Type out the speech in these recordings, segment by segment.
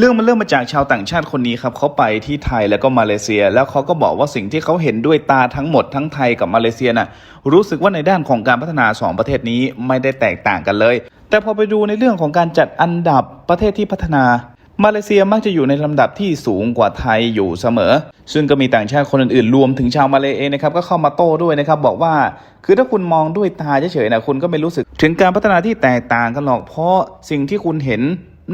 เรื่องมันเริ่มมาจากชาวต่างชาติคนนี้ครับเขาไปที่ไทยแล้วก็มาเลเซีย แล้วเขาก็บอกว่าสิ่งที่เขาเห็นด้วยตาทั้งหมดทั้งไทยกับมาเลเซียน่ะรู้สึกว่าในด้านของการพัฒนาสองประเทศนี้ไม่ได้แตกต่างกันเลย แต่พอไปดูในเรื่องของการจัดอันดับประเทศที่พัฒนามาเลเซียมักจะอยู่ในลำดับที่สูงกว่าไทยอยู่เสมอ ซึ่งก็มีต่างชาติคนอื่นๆ รวมถึงชาวมาเลเองนะครับก็เข้ามาโต้ด้วยนะครับบอกว่า คือถ้าคุณมองด้วยตาเฉยๆนะคุณก็ไม่รู้สึก ถึงการพัฒนาที่แตกต่างกันหรอกเพราะสิ่งที่คุณเห็น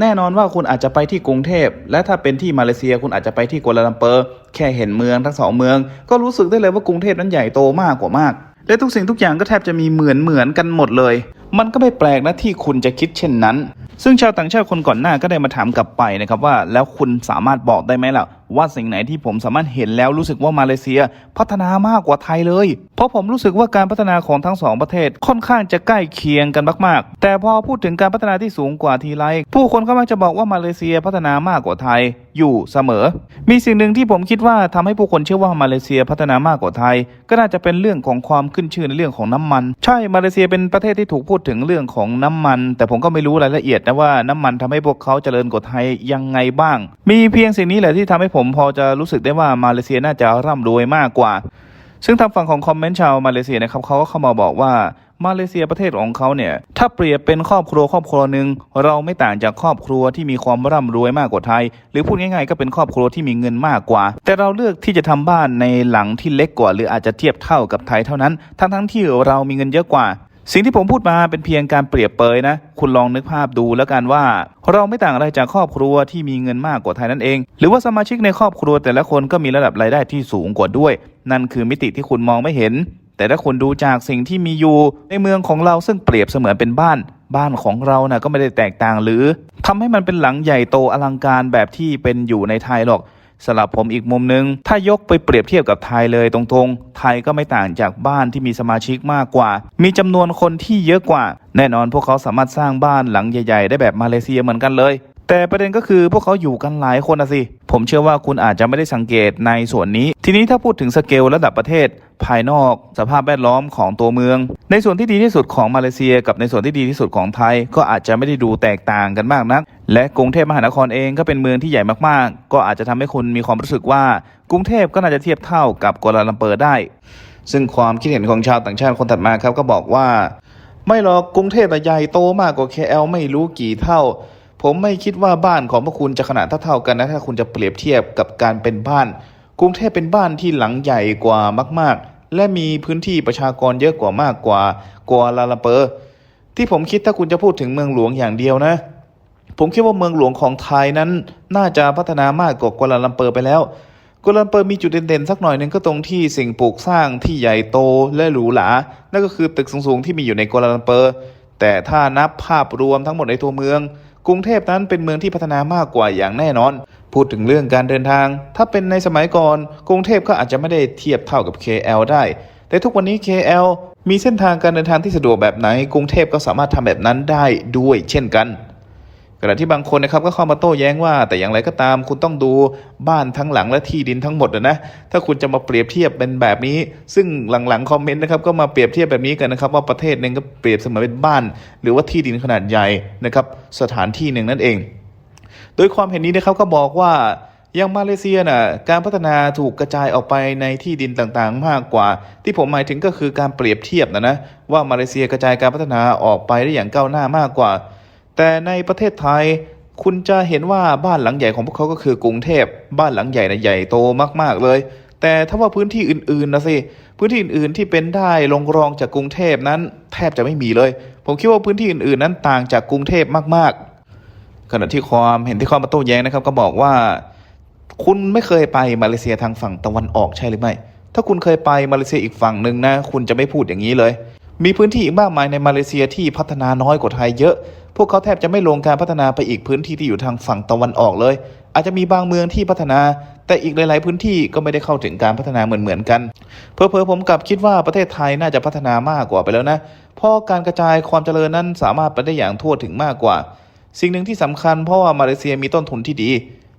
แน่นอนว่าคุณอาจจะไปที่กรุงเทพ และถ้าเป็นที่มาเลเซียคุณอาจจะไปที่กัวลาลัมเปอร์ แค่เห็นเมืองทั้งสองเมือง ก็รู้สึกได้เลยว่ากรุงเทพนั้นใหญ่โตมากกว่ามาก และทุกสิ่งทุกอย่างก็แทบจะมีเหมือนเหมือนกันหมดเลย มันก็ไม่แปลกนะที่คุณจะคิดเช่นนั้น ซึ่งชาวต่างชาติคนก่อนหน้าก็ได้มาถามกลับไปนะครับว่าแล้วคุณสามารถบอกได้ไหมล่ะ ว่าสิ่งไหนที่ผมสามารถเห็นแล้วรู้สึกว่ามาเลเซียพัฒนามากกว่าไทยเลย เพราะผมรู้สึกว่าการพัฒนาของทั้งสองประเทศค่อนข้างจะใกล้เคียงกันมากๆ แต่พอพูดถึงการพัฒนาที่สูงกว่าทีไรผู้คนก็มักจะบอกว่ามาเลเซียพัฒนามากกว่าไทยอยู่เสมอ มีสิ่งหนึ่งที่ผมคิดว่าทำให้ผู้คนเชื่อว่ามาเลเซียพัฒนามากกว่าไทย ก็น่าจะเป็นเรื่องของความขึ้นชื่อในเรื่องของน้ำมัน ใช่มาเลเซียเป็นประเทศที่ถูกพูดถึงเรื่องของน้ำมัน แต่ผมก็ไม่รู้รายละเอียดนะว่าน้ำมันทำให้พวกเขาเจริญกว่าไทยยังไงบ้าง มีเพียงสิ่งนี้แหละที่ทำให้ผมพอจะรู้สึกได้ว่ามาเลเซียน่าจะร่ำรวยมากกว่า ซึ่งทางฝั่งของคอมเมนต์ชาวมาเลเซียนะครับเขาก็เข้ามาบอกว่ามาเลเซียประเทศของเขาเนี่ยถ้าเปรียบเป็นครอบครัวครอบครัวหนึ่งเราไม่ต่างจากครอบครัวที่มีความร่ำรวยมากกว่าไทย หรือพูดง่ายๆก็เป็นครอบครัวที่มีเงินมากกว่า แต่เราเลือกที่จะทำบ้านในหลังที่เล็กกว่า หรืออาจจะเทียบเท่ากับไทยเท่านั้น ทั้งๆที่เรามีเงินเยอะกว่า สิ่งที่ผมพูดมาเป็นเพียงการเปรียบเปยนะ คุณลองนึกภาพดูแล้วกันว่า เราไม่ต่างอะไรจากครอบครัวที่มีเงินมากกว่าไทยนั่นเอง หรือว่าสมาชิกในครอบครัวแต่ละคนก็มีระดับรายได้ที่สูงกว่าด้วย นั่นคือมิติที่คุณมองไม่เห็น แต่ถ้าคุณดูจากสิ่งที่มีอยู่ ในเมืองของเราซึ่งเปรียบเสมือนเป็นบ้าน บ้านของเรานะ่ะก็ไม่ได้แตกต่างหรือทำให้มันเป็นหลังใหญ่โตอลังการแบบที่เป็นอยู่ในไทยหรอก สำหรับผมอีกมุมหนึง ถ้ายกไปเปรียบเทียบกับไทยเลยตรงๆ ไทยก็ไม่ต่างจากบ้านที่มีสมาชิกมากกว่า มีจำนวนคนที่เยอะกว่า แน่นอนพวกเขาสามารถสร้างบ้านหลังใหญ่ ๆ ได้แบบมาเลเซียเหมือนกันเลย แต่ประเด็นก็คือพวกเขาอยู่กันหลายคนนะสิ ผมเชื่อว่าคุณอาจจะไม่ได้สังเกตในส่วนนี้ ทีนี้ถ้าพูดถึงสเกลระดับประเทศ ภายนอกสภาพแวดล้อมของตัวเมือง ในส่วนที่ดีที่สุดของมาเลเซีย กับในส่วนที่ดีที่สุดของไทย ก็อาจจะไม่ได้ดูแตกต่างกันมากนัก และกรุงเทพมหานครเองก็เป็นเมืองที่ใหญ่มากๆ ก็อาจจะทำให้คุณมีความรู้สึกว่ากรุงเทพก็น่าจะเทียบเท่ากับกัวลาลัมเปอร์ได้ ซึ่งความคิดเห็นของชาวต่างชาติคนถัดมาครับก็บอกว่า ไม่หรอกกรุงเทพใหญ่โตมากกว่า KL ไม่รู้กี่เท่า ผมไม่คิดว่าบ้านของพวกคุณจะขนาดเท่าๆกันนะถ้าคุณจะเปรียบเทียบกับการเป็นบ้าน กรุงเทพเป็นบ้านที่หลังใหญ่กว่ามาก ๆ และมีพื้นที่ประชากรเยอะกว่ามากกว่ากัวลาลัมเปอร์ที่ผมคิดถ้าคุณจะพูดถึงเมืองหลวงอย่างเดียวนะ ผมคิดว่าเมืองหลวงของไทยนั้น น่าจะพัฒนามากกว่ากัวลาลัมเปอร์ไปแล้วกัวลาลัมเปอร์มีจุดเด่นๆสักหน่อยหนึ่งก็ตรงที่สิ่งปลูกสร้างที่ใหญ่โตและหรูหรานั่นก็คือตึกสูงๆที่มีอยู่ในกัวลาลัมเปอร์ แต่ถ้านับภาพรวมทั้งหมดในตัวเมือง กรุงเทพนั้นเป็นเมืองที่พัฒนามากกว่าอย่างแน่นอน พูดถึงเรื่องการเดินทาง ถ้าเป็นในสมัยก่อน กรุงเทพก็อาจจะไม่ได้เทียบเท่ากับ KL ได้ แต่ทุกวันนี้ KL มีเส้นทางการเดินทางที่สะดวกแบบไหน กรุงเทพก็สามารถทำแบบนั้นได้ด้วยเช่นกัน ขณะที่บางคนนะครับก็เข้ามาโต้แย้งว่า แต่อย่างไรก็ตาม คุณต้องดูบ้านทั้งหลังและที่ดินทั้งหมดนะนะถ้าคุณจะมาเปรียบเทียบเป็นแบบนี้ ซึ่งหลังๆคอมเมนต์นะครับก็มาเปรียบเทียบแบบนี้กันนะครับ ว่าประเทศหนึ่งก็เปรียบเสมือนเป็นบ้าน หรือว่าที่ดินขนาดใหญ่นะครับสถานที่หนึ่งนั่นเอง โดยความเห็นนี้นะครับก็บอกว่าอย่างมาเลเซียน่ะการพัฒนาถูกกระจายออกไปในที่ดินต่างๆ มากกว่า ที่ผมหมายถึงก็คือการเปรียบเทียบนะนะว่ามาเลเซียกระจายการพัฒนาออกไปได้อย่างก้าวหน้ามากกว่า แต่ในประเทศไทยคุณจะเห็นว่าบ้านหลังใหญ่ของพวกเขาก็คือกรุงเทพ บ้านหลังใหญ่นะใหญ่โตมาก ๆ เลย แต่ถ้าว่าพื้นที่อื่นๆนะสิ พื้นที่อื่นๆที่เป็นได้ลงรองจากกรุงเทพนั้น แทบจะไม่มีเลย ผมคิดว่าพื้นที่อื่นๆนั้นต่างจากกรุงเทพมากๆ ขณะที่ความเห็นที่เข้ามาโต้แย้งนะครับ ก็บอกว่า คุณไม่เคยไปมาเลเซียทางฝั่งตะวันออกใช่หรือไม่ ถ้าคุณเคยไปมาเลเซียอีกฝั่งหนึ่งนะ คุณจะไม่พูดอย่างนี้เลย มีพื้นที่อีกมากมายในมาเลเซียที่พัฒนาน้อยกว่าไทยเยอะ พวกเขาแทบจะไม่ลงการพัฒนาไปอีกพื้นที่ที่อยู่ทางฝั่งตะวันออกเลย อาจจะมีบางเมืองที่พัฒนา แต่อีกหลาย ๆ พื้นที่ก็ไม่ได้เข้าถึงการพัฒนาเหมือนๆกัน เพอเพอๆผมกลับคิดว่าประเทศไทยน่าจะพัฒนามากกว่าไปแล้วนะ เพราะการกระจายความเจริญนั้นสามารถไปได้อย่างทั่วถึงมากกว่า สิ่งหนึ่งที่สำคัญเพราะว่ามาเลเซียมีต้นทุนที่ดี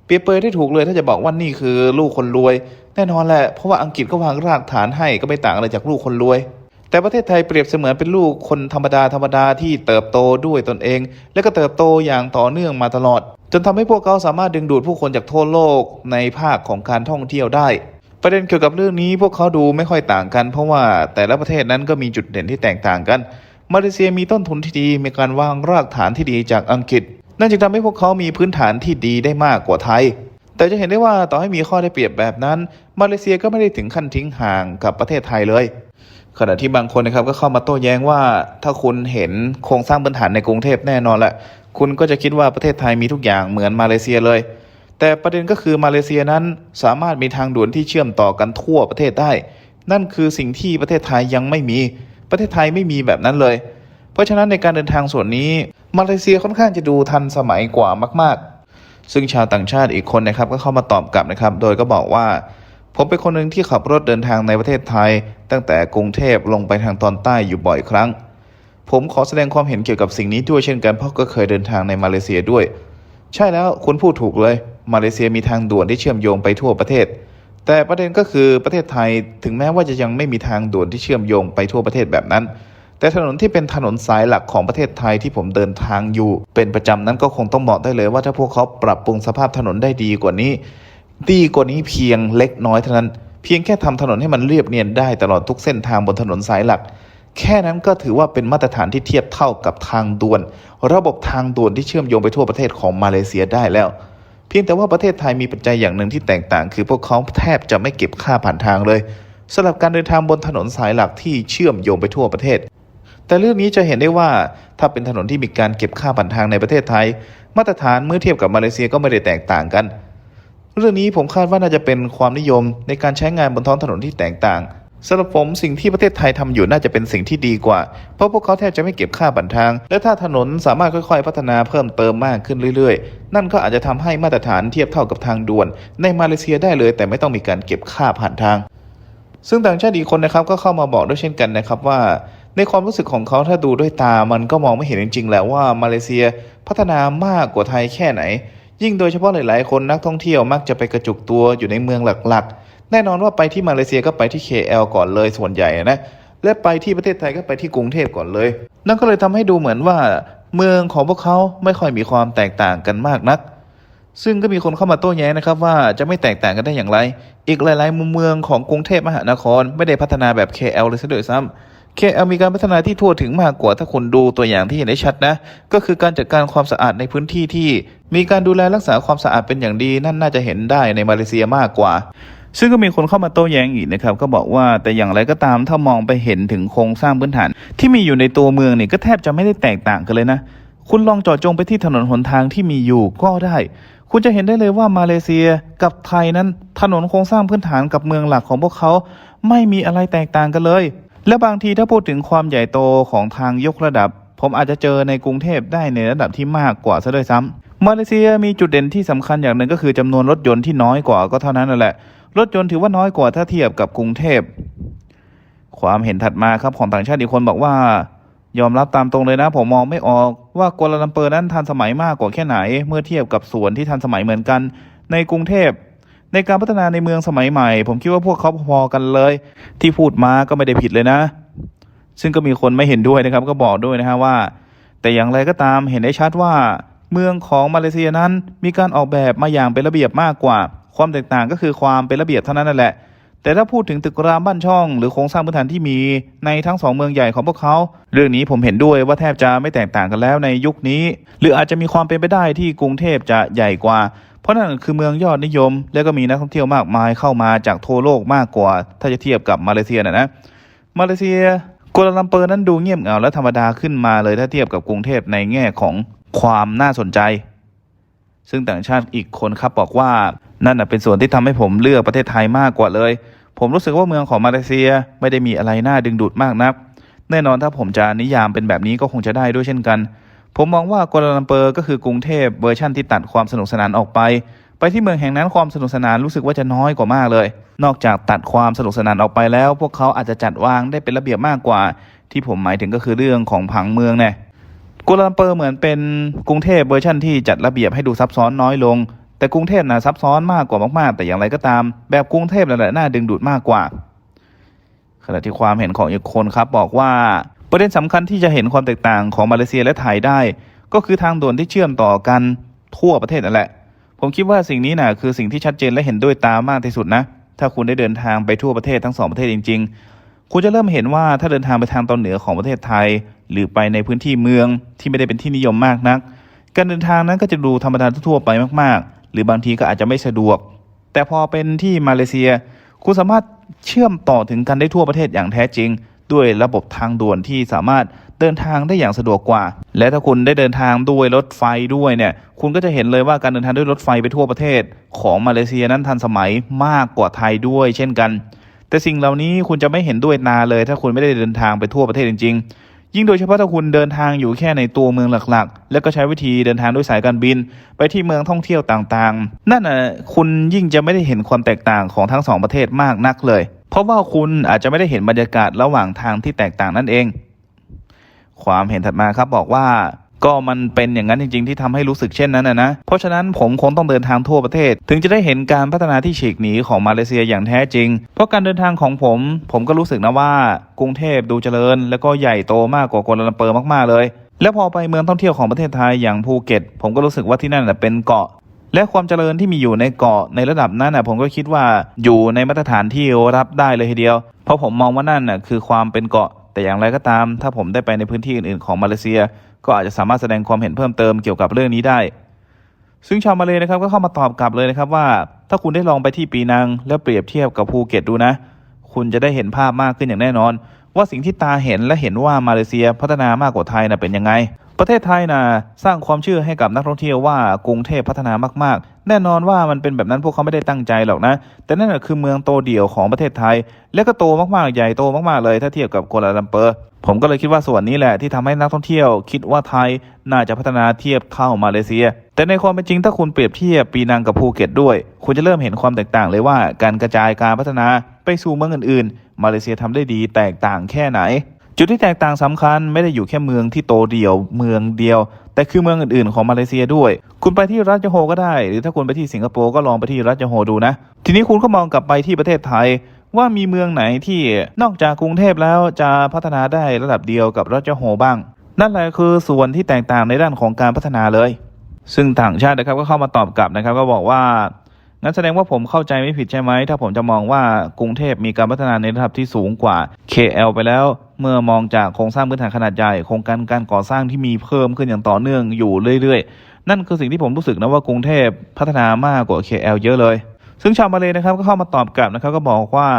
เปรียบเปยได้ถูกเลยถ้าจะบอกว่านี่คือลูกคนรวย แน่นอนแหละเพราะว่าอังกฤษก็วางรากฐานให้ก็ไม่ต่างอะไรจากลูกคนรวย แต่ประเทศไทยเปรียบเสมือนเป็นลูกคนธรรมดาธรรมดาที่เติบโตด้วยตนเอง และก็เติบโตอย่างต่อเนื่องมาตลอด จนทำให้พวกเขาสามารถดึงดูดผู้คนจากทั่วโลกในภาคของการท่องเที่ยวได้ ประเด็นเกี่ยวกับเรื่องนี้พวกเขาดูไม่ค่อยต่างกัน เพราะว่าแต่ละประเทศนั้นก็มีจุดเด่นที่แตกต่างกัน มาเลเซียมีต้นทุนที่ดีมีการวางรากฐานที่ดีจากอังกฤษ นั่นจึงทำให้พวกเขามีพื้นฐานที่ดีได้มากกว่าไทย แต่จะเห็นได้ว่าต่อให้มีข้อได้เปรียบแบบนั้น มาเลเซียก็ไม่ได้ถึงขั้นทิ้งห่างกับประเทศไทยเลย ขณะที่บางคนนะครับก็เข้ามาโต้แย้งว่า ถ้าคุณเห็นโครงสร้างพื้นฐานในกรุงเทพแน่นอนแหละคุณก็จะคิดว่าประเทศไทยมีทุกอย่างเหมือนมาเลเซียเลย แต่ประเด็นก็คือมาเลเซียนั้นสามารถมีทางด่วนที่เชื่อมต่อกันทั่วประเทศได้ นั่นคือสิ่งที่ประเทศไทยยังไม่มี ประเทศไทยไม่มีแบบนั้นเลย เพราะฉะนั้นในการเดินทางส่วนนี้ มาเลเซียค่อนข้างจะดูทันสมัยกว่ามาก ๆ ซึ่งชาวต่างชาติอีกคนนะครับก็เข้ามาตอบกลับนะครับ โดยก็บอกว่า ผมเป็นคนหนึ่งที่ขับรถเดินทางในประเทศไทย ตั้งแต่กรุงเทพลงไปทางตอนใต้อยู่บ่อยครั้ง ผมขอแสดงความเห็นเกี่ยวกับสิ่งนี้ด้วยเช่นกันเพราะก็เคยเดินทางในมาเลเซียด้วย ใช่แล้วคุณพูดถูกเลย มาเลเซียมีทางด่วนที่เชื่อมโยงไปทั่วประเทศ แต่ประเด็นก็คือประเทศไทยถึงแม้ว่าจะยังไม่มีทางด่วนที่เชื่อมโยงไปทั่วประเทศแบบนั้น แต่ถนนที่เป็นถนนสายหลักของประเทศไทยที่ผมเดินทางอยู่ เป็นประจำนั้นก็คงต้องบอกได้เลยว่าถ้าพวกเขาปรับปรุงสภาพถนนได้ดีกว่านี้ ดีกว่านี้เพียงเล็กน้อยเท่านั้น เพียงแค่ทำถนนให้มันเรียบเนียนได้ตลอดทุกเส้นทางบนถนนสายหลัก แค่นั้นก็ถือว่าเป็นมาตรฐานที่เทียบเท่ากับทางด่วน ระบบทางด่วนที่เชื่อมโยงไปทั่วประเทศของมาเลเซียได้แล้วเพียงแต่ว่าประเทศไทยมีปัจจัยอย่างหนึ่งที่แตกต่าง คือพวกเขาแทบจะไม่เก็บค่าผ่านทางเลยสำหรับการเดินทางบนถนนสายหลักที่เชื่อมโยงไปทั่วประเทศ แต่เรื่องนี้จะเห็นได้ว่าถ้าเป็นถนนที่มีการเก็บค่าผ่านทางในประเทศไทย มาตรฐานเมื่อเทียบกับมาเลเซียก็ไม่ได้แตกต่างกัน เรื่องนี้ผมคาดว่าน่าจะเป็นความนิยมในการใช้งานบนท้องถนนที่แตกต่างสำหรับผมสิ่งที่ประเทศไทยทำอยู่น่าจะเป็นสิ่งที่ดีกว่า เพราะพวกเขาแทบจะไม่เก็บค่าบันทาง และถ้าถนนสามารถค่อยๆ พัฒนาเพิ่มเติมมากขึ้นเรื่อยๆ นั่นก็อาจจะทำให้มาตรฐานเทียบเท่ากับทางด่วน ในมาเลเซียได้เลย แต่ไม่ต้องมีการเก็บค่าผ่านทาง ซึ่งต่างชาติอีกคนนะครับก็เข้ามาบอกด้วยเช่นกันนะครับว่า ในความรู้สึกของเขาถ้าดูด้วยตามันก็มองไม่เห็นจริงๆแหละว่ามาเลเซียพัฒนามากกว่าไทยแค่ไหน ยิ่งโดยเฉพาะหลายๆ คนนักท่องเที่ยวมักจะไปกระจุกตัวอยู่ในเมืองหลักๆ แน่นอนว่าไปที่มาเลเซียก็ไปที่ KL ก่อนเลยส่วนใหญ่นะและไปที่ประเทศไทยก็ไปที่กรุงเทพก่อนเลย นั่นก็เลยทำให้ดูเหมือนว่า เมืองของพวกเขาไม่ค่อยมีความแตกต่างกันมากนัก ซึ่งก็มีคนเข้ามาโต้แย้งนะครับว่าจะไม่แตกต่างกันได้อย่างไร อีกหลาย ๆ มุมเมืองของกรุงเทพมหานคร ไม่ได้พัฒนาแบบ KL เลยซะด้วยซ้ำ KL มีการพัฒนาที่ทั่วถึงมากกว่าถ้าคุณดูตัวอย่างที่เห็นได้ชัดนะ ก็คือการจัดการความสะอาดในพื้นที่ที่ มีการดูแลรักษาความสะอาดเป็นอย่างดีนั่นน่าจะเห็นได้ในมาเลเซียมากกว่า ซึ่งก็มีคนเข้ามาโต้แย้งอีกนะครับ ก็บอกว่าแต่อย่างไรก็ตามถ้ามองไปเห็นถึงโครงสร้างพื้นฐาน ที่มีอยู่ในตัวเมืองนี่ก็แทบจะไม่ได้แตกต่างกันเลยนะคุณลองเจาะจงไปที่ถนนหนทางที่มีอยู่ก็ได้ คุณจะเห็นได้เลยว่ามาเลเซียกับไทยนั้น ถนนโครงสร้างพื้นฐานกับเมืองหลักของพวกเขา ไม่มีอะไรแตกต่างกันเลย และบางทีถ้าพูดถึงความใหญ่โตของทางยกระดับ ผมอาจจะเจอในกรุงเทพได้ในระดับที่มากกว่าซะด้วยซ้ำมาเลเซียมีจุดเด่นที่สำคัญอย่างหนึ่งก็คือจำนวนรถยนต์ที่น้อยกว่าก็เท่านั้นนั่นแหละ รถยนต์ถือว่าน้อยกว่าถ้าเทียบกับกรุงเทพ ความเห็นถัดมาครับของต่างชาติอีกคนบอกว่า ยอมรับตามตรงเลยนะ ผมมองไม่ออกว่ากัวลาลัมเปอร์นั้นทันสมัยมากกว่าแค่ไหน เมื่อเทียบกับสวนที่ทันสมัยเหมือนกัน ในกรุงเทพ ในการพัฒนาในเมืองสมัยใหม่ ผมคิดว่าพวกเขาพอกันเลย ที่พูดมาก็ไม่ได้ผิดเลยนะ ซึ่งก็มีคนไม่เห็นด้วยนะครับ ก็บอกด้วยนะฮะว่า แต่อย่างไรก็ตามเห็นได้ชัดว่า เมืองของมาเลเซียนั้นมีการออกแบบมาอย่างเป็นระเบียบมากกว่า ความแตกต่างก็คือความเป็นระเบียบเท่านั้นนั่นแหละ แต่ถ้าพูดถึงตึกรามบ้านช่อง หรือโครงสร้างพื้นฐานที่มีในทั้งสองเมืองใหญ่ของพวกเขาเรื่องนี้ผมเห็นด้วยว่าแทบจะไม่แตกต่างกันแล้วในยุคนี้ หรืออาจจะมีความเป็นไปได้ที่กรุงเทพจะใหญ่กว่า เพราะนั่นคือเมืองยอดนิยม และก็มีนักท่องเที่ยวมากมายเข้ามาจากทั่วโลกมากกว่า ถ้าจะเทียบกับมาเลเซียนะนะมาเลเซียกัวลาลัมเปอร์นั้นดูเงียบเหงาและธรรมดาขึ้นมาเลยถ้าเทียบกับกรุงเทพในแง่ของความน่าสนใจ ซึ่งต่างชาติอีกคนครับบอกว่านั่นเป็นส่วนที่ทำให้ผมเลือกประเทศไทยมากกว่าเลย ผมรู้สึกว่าเมืองของมาเลเซียไม่ได้มีอะไรน่าดึงดูดมากนัก แน่นอนถ้าผมจะนิยามเป็นแบบนี้ก็คงจะได้ด้วยเช่นกัน ผมมองว่ากัวลาลัมเปอร์ก็คือกรุงเทพเวอร์ชั่นที่ตัดความสนุกสนานออกไป ไปที่เมืองแห่งนั้นความสนุกสนานรู้สึกว่าจะน้อยกว่ามากเลย นอกจากตัดความสนุกสนานออกไปแล้ว พวกเขาอาจจะจัดวางได้เป็นระเบียบมากกว่า ที่ผมหมายถึงก็คือเรื่องของผังเมืองเนี่ยกัวลาลัมเปอร์เหมือนเป็นกรุงเทพเวอร์ชั่นที่จัดระเบียบให้ดูซับซ้อนน้อยลง แต่กรุงเทพนะซับซ้อนมากกว่ามากๆ แต่อย่างไรก็ตาม แบบกรุงเทพนั่นแหละน่าดึงดูดมากกว่าขณะที่ความเห็นของอีกคนครับบอกว่า ประเด็นสำคัญที่จะเห็นความแตกต่างของมาเลเซียและไทยได้ ก็คือทางด่วนที่เชื่อมต่อกันทั่วประเทศนั่นแหละ ผมคิดว่าสิ่งนี้นะคือสิ่งที่ชัดเจนและเห็นด้วยตามากที่สุดนะ ถ้าคุณได้เดินทางไปทั่วประเทศทั้งสองประเทศจริง ๆ คุณจะเริ่มเห็นว่าถ้าเดินทางไปทางตอนเหนือของประเทศไทย หรือไปในพื้นที่เมืองที่ไม่ได้เป็นที่นิยมมากนัก การเดินทางนั้นก็จะดูธรรมดาทั่วไปมากๆ หรือบางทีก็อาจจะไม่สะดวก แต่พอเป็นที่มาเลเซีย คุณสามารถเชื่อมต่อถึงกันได้ทั่วประเทศอย่างแท้จริง ด้วยระบบทางด่วนที่สามารถเดินทางได้อย่างสะดวกกว่า และถ้าคุณได้เดินทางด้วยรถไฟด้วยเนี่ย คุณก็จะเห็นเลยว่าการเดินทางด้วยรถไฟไปทั่วประเทศ ของมาเลเซียนั้นทันสมัยมากกว่าไทยด้วย เช่นกัน แต่สิ่งเหล่านี้คุณจะไม่เห็นด้วยนาเลย ถ้าคุณไม่ได้เดินทางไปทั่วประเทศจริง ๆ ยิ่งโดยเฉพาะถ้าคุณเดินทางอยู่แค่ในตัวเมืองหลักๆ แล้วก็ใช้วิธีเดินทางด้วยสายการบิน ไปที่เมืองท่องเที่ยวต่างๆ นั่นน่ะคุณยิ่งจะไม่ได้เห็นความแตกต่างของทั้งสองประเทศมากนักเลย เพราะว่าคุณอาจจะไม่ได้เห็นบรรยากาศระหว่างทางที่แตกต่างนั่นเอง ความเห็นถัดมาครับบอกว่าก็มันเป็นอย่างนั้นจริง ๆ ที่ทำให้รู้สึกเช่นนั้นนะนะ เพราะฉะนั้นผมคงต้องเดินทางทั่วประเทศ ถึงจะได้เห็นการพัฒนาที่ฉีกหนีของมาเลเซียอย่างแท้จริง เพราะการเดินทางของผม ผมก็รู้สึกนะว่ากรุงเทพดูเจริญ แล้วก็ใหญ่โตมากกว่ากัวลาลัมเปอร์มากๆเลย แล้วพอไปเมืองท่องเที่ยวของประเทศไทยอย่างภูเก็ต ผมก็รู้สึกว่าที่นั่นเป็นเกาะ และความเจริญที่มีอยู่ในเกาะในระดับนั้นนะผมก็คิดว่าอยู่ในมาตรฐานที่รับได้เลยทีเดียว เพราะผมมองว่านั่นนะคือความเป็นเกาะแต่อย่างไรก็ตาม ถ้าผมได้ไปในพื้นที่อื่นๆของมาเลเซีย ก็อาจจะสามารถแสดงความเห็นเพิ่มเติมเกี่ยวกับเรื่องนี้ได้ ซึ่งชาวมาเลยนะครับก็เข้ามาตอบกลับเลยนะครับว่า ถ้าคุณได้ลองไปที่ปีนัง แล้วเปรียบเทียบกับภูเก็ตดูนะ คุณจะได้เห็นภาพมากขึ้นอย่างแน่นอน ว่าสิ่งที่ตาเห็นและเห็นว่ามาเลเซียพัฒนามากกว่าไทยนะเป็นยังไง ประเทศไทยนะสร้างความเชื่อให้กับนักท่องเที่ยวว่ากรุงเทพพัฒนามากๆ แน่นอนว่ามันเป็นแบบนั้นพวกเขาไม่ได้ตั้งใจหรอกนะ แต่นั่นคือเมืองโตเดี่ยวของประเทศไทย และก็โตมากๆใหญ่โตมากๆเลยถ้าเทียบกับกัวลาลัมเปอร์ผมก็เลยคิดว่าส่วนนี้แหละที่ทำให้นักท่องเที่ยว คิดว่าไทยน่าจะพัฒนาเทียบเท่ามาเลเซีย แต่ในความเป็นจริงถ้าคุณเปรียบเทียบปีนังกับภูเก็ตด้วย คุณจะเริ่มเห็นความแตกต่างเลยว่าการกระจายการพัฒนาไปสู่เมืองอื่นๆ มาเลเซียทำได้ดีแตกต่างแค่ไหน จุดที่แตกต่างสำคัญไม่ได้อยู่แค่เมืองที่โตเดียวเมืองเดียว แต่คือเมืองอื่นๆ ของมาเลเซียด้วย คุณไปที่รัฐยโฮก็ได้ หรือถ้าคุณไปที่สิงคโปร์ก็ลองไปที่รัฐยโฮดูนะ ทีนี้คุณก็มองกลับไปที่ประเทศไทย ว่ามีเมืองไหนที่นอกจากกรุงเทพแล้วจะพัฒนาได้ระดับเดียวกับรัฐยโฮบ้าง นั่นแหละคือส่วนที่แตกต่างในด้านของการพัฒนาเลย ซึ่งต่างชาตินะครับก็เข้ามาตอบกลับนะครับก็บอกว่า งั้นแสดงว่าผมเข้าใจไม่ผิดใช่ไหม ถ้าผมจะมองว่ากรุงเทพมีการพัฒนาในระดับที่สูงกว่า KL ไปแล้ว เมื่อมองจากโครงสร้างพื้นฐานขนาดใหญ่โครงการการก่อสร้างที่มีเพิ่มขึ้นอย่างต่อเนื่องอยู่เรื่อยๆ นั่นคือสิ่งที่ผมรู้สึกนะว่ากรุงเทพพัฒนามากกว่า KL เยอะเลย ซึ่งชาวมาเลยนะครับก็เข้ามาตอบกลับนะครับก็บอกว่า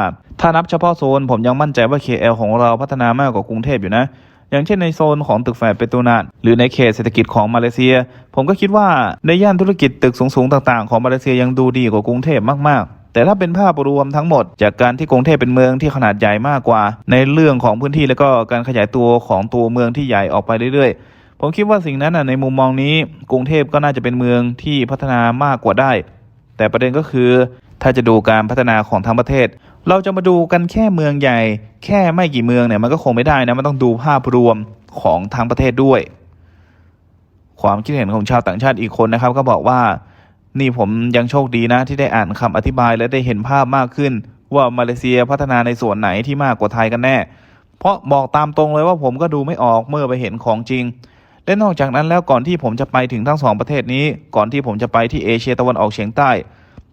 ถ้านับเฉพาะโซนผมยังมั่นใจว่า KL ของเราพัฒนามากกว่ากรุงเทพอยู่นะ อย่างเช่นในโซนของตึกแฝดเปโตรนาดหรือในเขตเศรษฐกิจของมาเลเซีย ผมก็คิดว่าในย่านธุรกิจตึกสูงๆต่างๆของมาเลเซียยังดูดีกว่ากรุงเทพมากๆ แต่ถ้าเป็นภาพรวมทั้งหมด จากการที่กรุงเทพเป็นเมืองที่ขนาดใหญ่มากกว่า ในเรื่องของพื้นที่แล้วก็การขยายตัวของตัวเมืองที่ใหญ่ออกไปเรื่อยๆ ผมคิดว่าสิ่งนั้นในมุมมองนี้กรุงเทพก็น่าจะเป็นเมืองที่พัฒนามากกว่าได้ แต่ประเด็นก็คือ ถ้าจะดูการพัฒนาของทั้งประเทศ เราจะมาดูกันแค่เมืองใหญ่ แค่ไม่กี่เมืองเนี่ยมันก็คงไม่ได้นะมันต้องดูภาพรวมของทั้งประเทศด้วย ความคิดเห็นของชาวต่างชาติอีกคนนะครับ ก็บอกว่านี่ผมยังโชคดีนะที่ได้อ่านคำอธิบายและได้เห็นภาพมากขึ้น ว่ามาเลเซียพัฒนาในส่วนไหนที่มากกว่าไทยกันแน่ เพราะบอกตามตรงเลยว่าผมก็ดูไม่ออกเมื่อไปเห็นของจริง และนอกจากนั้นแล้วก่อนที่ผมจะไปถึงทั้งสองประเทศนี้ ก่อนที่ผมจะไปที่เอเชียตะวันออกเฉียงใต้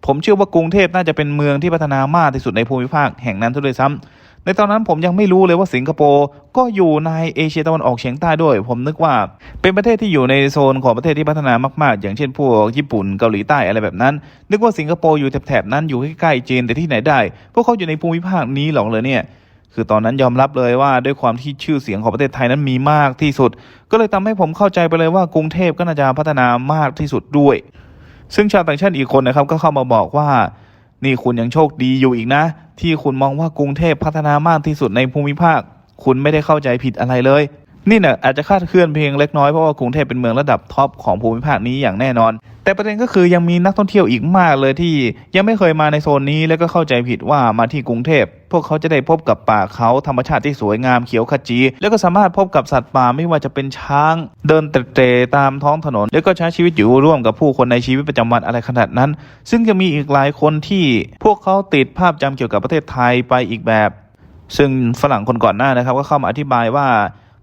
ผมเชื่อว่ากรุงเทพน่าจะเป็นเมืองที่พัฒนามากที่สุดในภูมิภาคแห่งนั้นด้วยซ้ำในตอนนั้นผมยังไม่รู้เลยว่าสิงคโปร์ก็อยู่ในเอเชียตะวันออกเฉียงใต้ด้วย ผมนึกว่า เป็นประเทศที่อยู่ในโซนของประเทศที่พัฒนามากๆ อย่างเช่นพวกญี่ปุ่นเกาหลีใต้อะไรแบบนั้น นึกว่าสิงคโปร์อยู่แถบๆนั้นอยู่ใกล้ๆจีนแต่ที่ไหนได้ พวกเขาอยู่ในภูมิภาคนี้หรอกเลยเนี่ยคือตอนนั้นยอมรับเลยว่าด้วยความที่ชื่อเสียงของประเทศไทยนั้นมีมากที่สุด ก็เลยทำให้ผมเข้าใจไปเลยว่ากรุงเทพก็น่าจะพัฒนามากที่สุดด้วย ซึ่งชาวต่างชาติอีกคนนะครับก็เข้ามาบอกว่า นี่คุณยังโชคดีอยู่อีกนะ ที่คุณมองว่ากรุงเทพพัฒนามากที่สุดในภูมิภาค คุณไม่ได้เข้าใจผิดอะไรเลย นี่เนี่ยอาจจะคาดเคลื่อนเพียงเล็กน้อยเพราะว่ากรุงเทพเป็นเมืองระดับท็อปของภูมิภาคนี้อย่างแน่นอน แต่ประเด็นก็คือยังมีนักท่องเที่ยวอีกมากเลยที่ยังไม่เคยมาในโซนนี้แล้วก็เข้าใจผิดว่ามาที่กรุงเทพพวกเขาจะได้พบกับป่าเขาธรรมชาติที่สวยงามเขียวขจี แล้วก็สามารถพบกับสัตว์ป่าไม่ว่าจะเป็นช้าง เดินเตะตามท้องถนน แล้วก็ใช้ชีวิตอยู่ร่วมกับผู้คนในชีวิตประจำวันอะไรขนาดนั้น ซึ่งยังมีอีกหลายคนที่พวกเขาติดภาพจำเกี่ยวกับประเทศไทยไปอีกแบบ ซึ่งฝรั่งคนก่อนหน้านะครับก็เข้ามาอธิบายว่า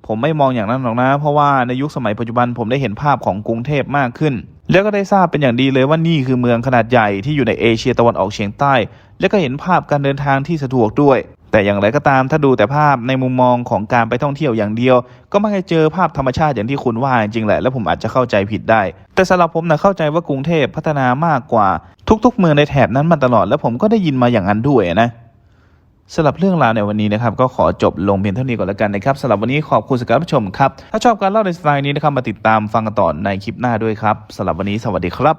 ผมไม่มองอย่างนั้นหรอกนะ เพราะว่าในยุคสมัยปัจจุบันผมได้เห็นภาพของกรุงเทพมากขึ้น แล้วก็ได้ทราบเป็นอย่างดีเลยว่านี่คือเมืองขนาดใหญ่ที่อยู่ในเอเชียตะวันออกเฉียงใต้ แล้วก็เห็นภาพการเดินทางที่สะดวกด้วย แต่อย่างไรก็ตามถ้าดูแต่ภาพในมุมมองของการไปท่องเที่ยวอย่างเดียว ก็ไม่ให้เจอภาพธรรมชาติอย่างที่คุณว่าจริงแหละ แล้วผมอาจจะเข้าใจผิดได้ แต่สำหรับผมนะเข้าใจว่ากรุงเทพพัฒนามากกว่า ทุกๆ เมืองในแถบนั้นมาตลอด แล้วผมก็ได้ยินมาอย่างนั้นด้วยนะ สำหรับเรื่องราวในวันนี้นะครับก็ขอจบลงเพียงเท่านี้ก่อนแล้วกันนะครับสำหรับวันนี้ขอบคุณสำหรับผู้ชมครับ ถ้าชอบการเล่าในสไตล์นี้นะครับมาติดตามฟังกันต่อในคลิปหน้าด้วยครับสำหรับวันนี้สวัสดีครับ